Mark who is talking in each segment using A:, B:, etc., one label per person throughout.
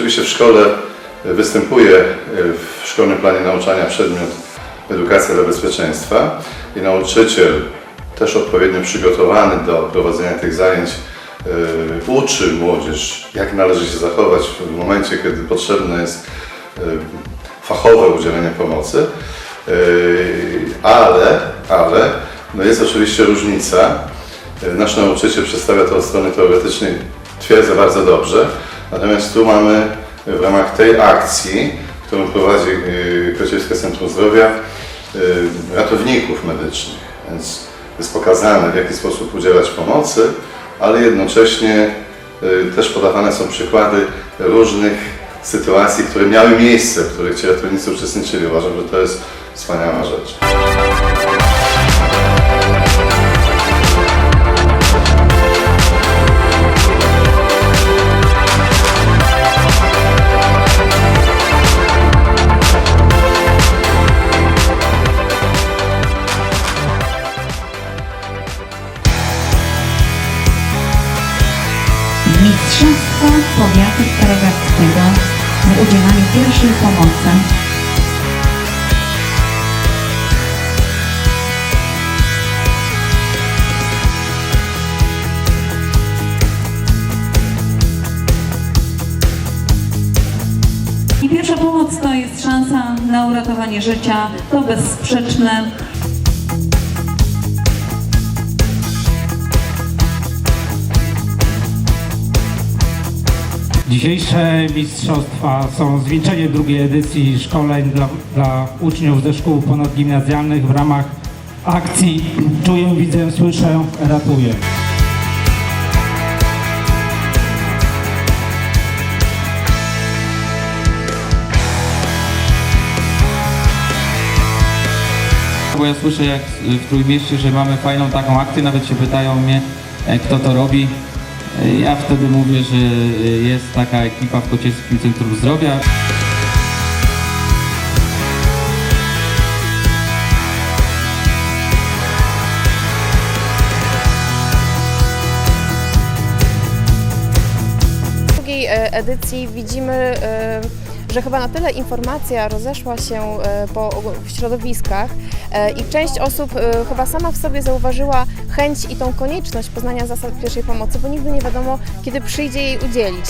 A: Oczywiście w szkole występuje w szkolnym planie nauczania przedmiot edukacja dla bezpieczeństwa i nauczyciel też odpowiednio przygotowany do prowadzenia tych zajęć y, uczy młodzież, jak należy się zachować w momencie, kiedy potrzebne jest fachowe udzielenie pomocy, ale, ale no jest oczywiście różnica. Nasz nauczyciel przedstawia to od strony teoretycznej, twierdzę bardzo dobrze, natomiast tu mamy w ramach tej akcji, którą prowadzi y, Kociewskie Centrum Zdrowia, y, ratowników medycznych, więc jest pokazane w jaki sposób udzielać pomocy, ale jednocześnie y, też podawane są przykłady różnych sytuacji, które miały miejsce, w których ci ratownicy uczestniczyli. Uważam, że to jest wspaniała rzecz.
B: Na uratowanie życia, to bezsprzeczne.
C: Dzisiejsze mistrzostwa są zwieńczeniem drugiej edycji szkoleń dla, dla uczniów ze szkół ponadgimnazjalnych w ramach akcji Czuję, widzę, słyszę, ratuję.
D: Bo ja słyszę jak w Trójmieście, że mamy fajną taką akcję, nawet się pytają mnie, e, kto to robi. E, Ja wtedy mówię, że e, jest taka ekipa w Kociewskim Centrum Zdrowia.
E: W drugiej edycji widzimy, że chyba na tyle informacja rozeszła się e, po środowiskach e, i część osób e, chyba sama w sobie zauważyła chęć i tą konieczność poznania zasad pierwszej pomocy, bo nigdy nie wiadomo, kiedy przyjdzie jej udzielić.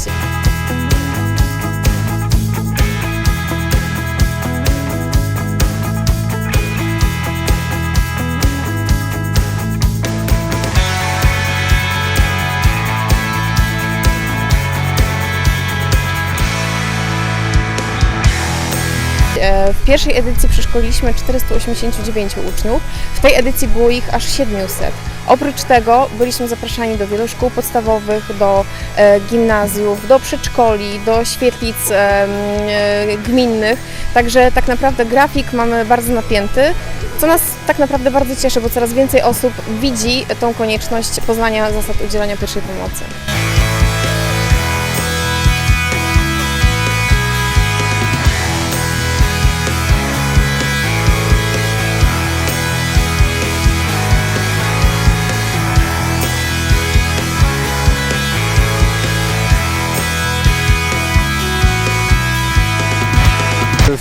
E: W pierwszej edycji przeszkoliliśmy 489 uczniów, w tej edycji było ich aż 700. Oprócz tego byliśmy zapraszani do wielu szkół podstawowych, do e, gimnazjów, do przedszkoli, do świetlic e, gminnych, także tak naprawdę grafik mamy bardzo napięty, co nas tak naprawdę bardzo cieszy, bo coraz więcej osób widzi tą konieczność poznania zasad udzielania pierwszej pomocy.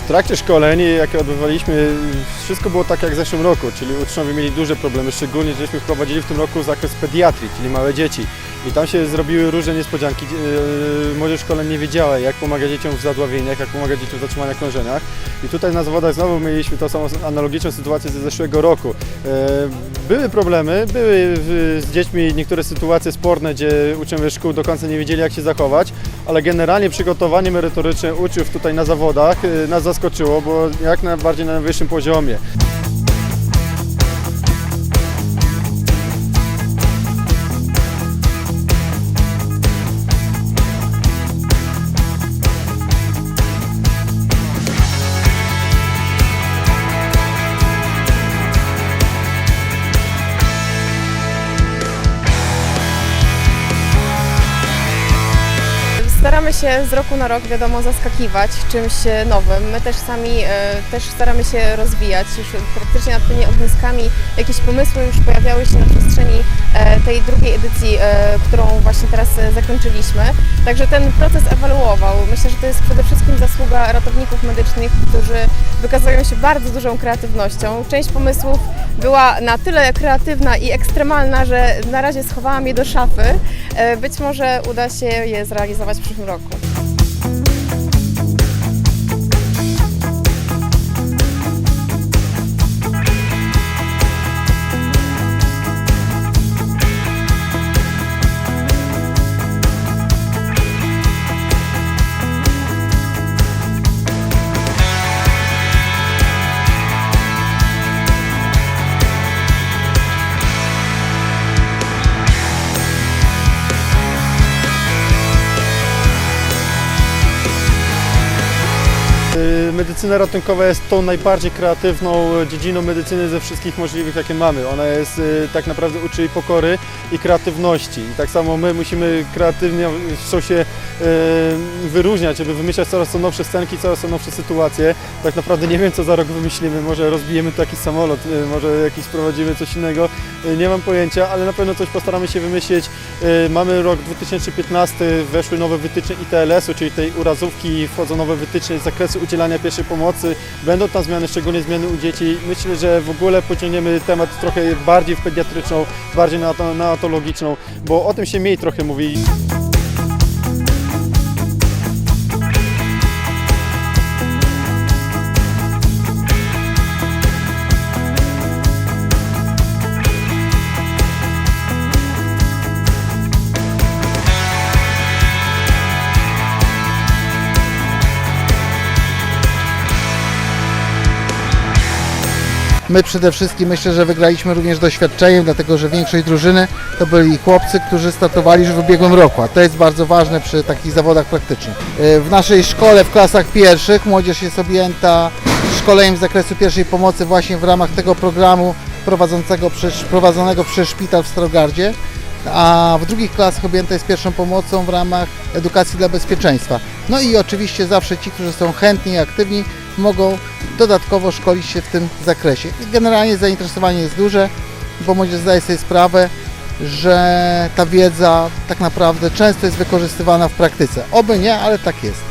F: Trakcie szkoleń, jakie odbywaliśmy, wszystko było tak jak w zeszłym roku, czyli uczniowie mieli duże problemy, szczególnie żeśmy wprowadzili w tym roku zakres pediatrii, czyli małe dzieci. I tam się zrobiły różne niespodzianki. Yy, Młodzież szkoleń nie wiedziała, jak pomagać dzieciom w zadławieniach, jak pomagać dzieciom w zatrzymaniach krążeniach. I tutaj na zawodach znowu mieliśmy tą samą analogiczną sytuację ze zeszłego roku. Yy, Były problemy, były z dziećmi niektóre sytuacje sporne, gdzie uczniowie szkół do końca nie wiedzieli, jak się zachować, ale generalnie przygotowanie merytoryczne uczniów tutaj na zawodach yy, nas zaskoczyło, bo jak najbardziej na najwyższym poziomie.
E: Staramy się z roku na rok, wiadomo, zaskakiwać czymś e, nowym. My też sami e, też staramy się rozwijać. Już praktycznie nad tymi ogniskami jakieś pomysły już pojawiały się na przestrzeni e, tej drugiej edycji, którą właśnie teraz zakończyliśmy. Także ten proces ewoluował. Myślę, że to jest przede wszystkim zasługa ratowników medycznych, którzy wykazują się bardzo dużą kreatywnością. Część pomysłów była na tyle kreatywna i ekstremalna, że na razie schowałam je do szafy. Być może uda się je zrealizować w przyszłym roku.
F: року. Medycyna ratunkowa jest tą najbardziej kreatywną dziedziną medycyny ze wszystkich możliwych, jakie mamy. Ona jest y, tak naprawdę uczy i pokory i kreatywności. I tak samo my musimy kreatywnie się y, wyróżniać, żeby wymyślać coraz to nowsze scenki, coraz to nowsze sytuacje. Tak naprawdę nie wiem, co za rok wymyślimy. Może rozbijemy tu jakiś samolot, y, może jakiś sprowadzimy coś innego. Y, Nie mam pojęcia, ale na pewno coś postaramy się wymyślić. Y, Mamy rok 2015, weszły nowe wytyczne ITLS-u, czyli tej urazówki, wchodzą nowe wytyczne z zakresu udzielania pierwszej pomocy. Będą tam zmiany, szczególnie zmiany u dzieci. Myślę, że w ogóle pociągniemy temat trochę bardziej w pediatryczną, bardziej na neonatologiczną, bo o tym się mniej trochę mówi.
G: My przede wszystkim myślę, że wygraliśmy również doświadczeniem, dlatego że większość drużyny to byli chłopcy, którzy startowali już w ubiegłym roku, a to jest bardzo ważne przy takich zawodach praktycznych. W naszej szkole w klasach pierwszych młodzież jest objęta szkoleniem z zakresu pierwszej pomocy właśnie w ramach tego programu prowadzącego przez, prowadzonego przez szpital w Starogardzie, a w drugich klasach objęta jest pierwszą pomocą w ramach edukacji dla bezpieczeństwa. No i oczywiście zawsze ci, którzy są chętni i aktywni, mogą dodatkowo szkolić się w tym zakresie. Generalnie zainteresowanie jest duże, bo młodzież zdaje sobie sprawę, że ta wiedza tak naprawdę często jest wykorzystywana w praktyce. Oby nie, ale tak jest.